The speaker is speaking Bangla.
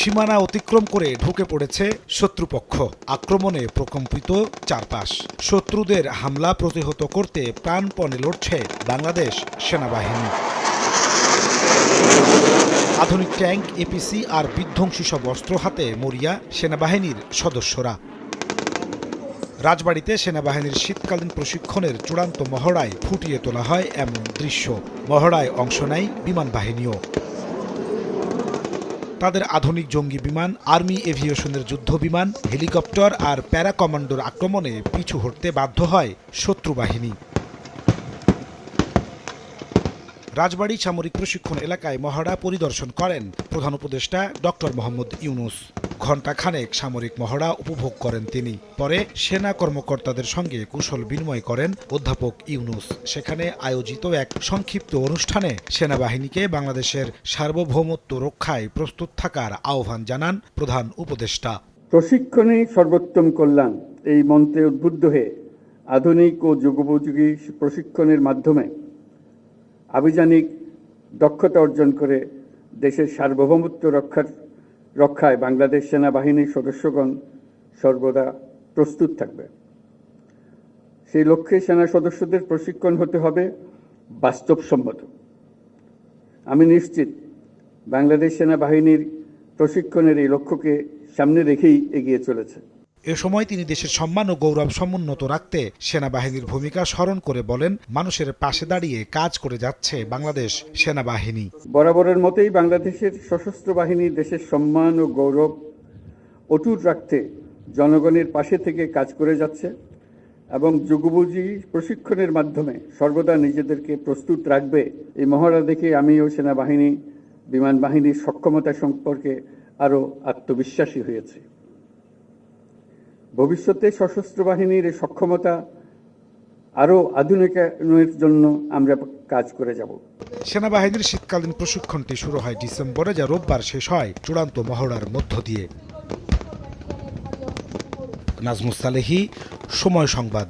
সীমানা অতিক্রম করে ঢুকে পড়েছে শত্রুপক্ষ। আক্রমণে প্রকম্পিত চারপাশ। শত্রুদের হামলা প্রতিহত করতে প্রাণপণে লড়ছে বাংলাদেশ সেনাবাহিনী। আধুনিক ট্যাঙ্ক, এপিসি আর বিধ্বংসী সব অস্ত্র হাতে মরিয়া সেনাবাহিনীর সদস্যরা। রাজবাড়িতে সেনাবাহিনীর শীতকালীন প্রশিক্ষণের চূড়ান্ত মহড়ায় ফুটিয়ে তোলা হয় এমন দৃশ্য। মহড়ায় অংশ নেয় বিমান বাহিনীও। তাদের আধুনিক জঙ্গি বিমান, আর্মি এভিয়েশনের যুদ্ধ বিমান হেলিকপ্টার আর প্যারা কমান্ডোর আক্রমণে পিছু হটতে বাধ্য হয় শত্রু বাহিনী। রাজবাড়ী সামরিক প্রশিক্ষণ এলাকায় মহড়া পরিদর্শন করেন প্রধান উপদেষ্টা ডক্টর মোহাম্মদ ইউনুস। ঘণ্টাখানেক সামরিক মহড়া উপভোগ করেন তিনি। পরে সেনা কর্মকর্তাদের সঙ্গে কুশল বিনিময় করেন অধ্যাপক ইউনুস। সেখানে আয়োজিত এক সংক্ষিপ্ত অনুষ্ঠানে সেনাবাহিনীকে বাংলাদেশের সার্বভৌমত্ব রক্ষায় প্রস্তুত থাকার আহ্বান জানান প্রধান উপদেষ্টা। প্রশিক্ষণে সর্বোত্তম কল্যাণ এই মন্ত্রে উদ্বুদ্ধ হয়ে আধুনিক ও যুগোপযোগী প্রশিক্ষণের মাধ্যমে আভিযানিক দক্ষতা অর্জন করে দেশের সার্বভৌমত্ব রক্ষার, রক্ষায় বাংলাদেশ সেনাবাহিনীর সদস্যগণ সর্বদা প্রস্তুত থাকবে। সেই লক্ষ্যে সেনা সদস্যদের প্রশিক্ষণ হতে হবে বাস্তবসম্মত। আমি নিশ্চিত বাংলাদেশ সেনাবাহিনীর প্রশিক্ষণের এই লক্ষ্যকে সামনে রেখেই এগিয়ে চলেছে। এ সময় তিনি দেশের সম্মান ও গৌরব সমুন্নত রাখতে সেনাবাহিনীর ভূমিকা স্মরণ করে বলেন, মানুষের পাশে দাঁড়িয়ে কাজ করে যাচ্ছে বাংলাদেশ সেনাবাহিনী। বরাবরের মতোই বাংলাদেশের সশস্ত্র বাহিনী দেশের সম্মান ও গৌরব অটুট রাখতে জনগণের পাশে থেকে কাজ করে যাচ্ছে এবং যুগোপযোগী প্রশিক্ষণের মাধ্যমে সর্বদা নিজেদেরকে প্রস্তুত রাখবে। এই মহড়া দেখে আমিও সেনাবাহিনী, বিমান বাহিনীর সক্ষমতা সম্পর্কে আরও আত্মবিশ্বাসী হয়েছি। ভবিষ্যতে সশস্ত্র বাহিনীর সক্ষমতা আরও আধুনিকায়নের জন্য আমরা কাজ করে যাব। সেনাবাহিনীর শীতকালীন প্রশিক্ষণটি শুরু হয় ডিসেম্বরে, যা রোববার শেষ হয় চূড়ান্ত মহড়ার মধ্য দিয়ে। নাজমুস সালেহি, সময় সংবাদ।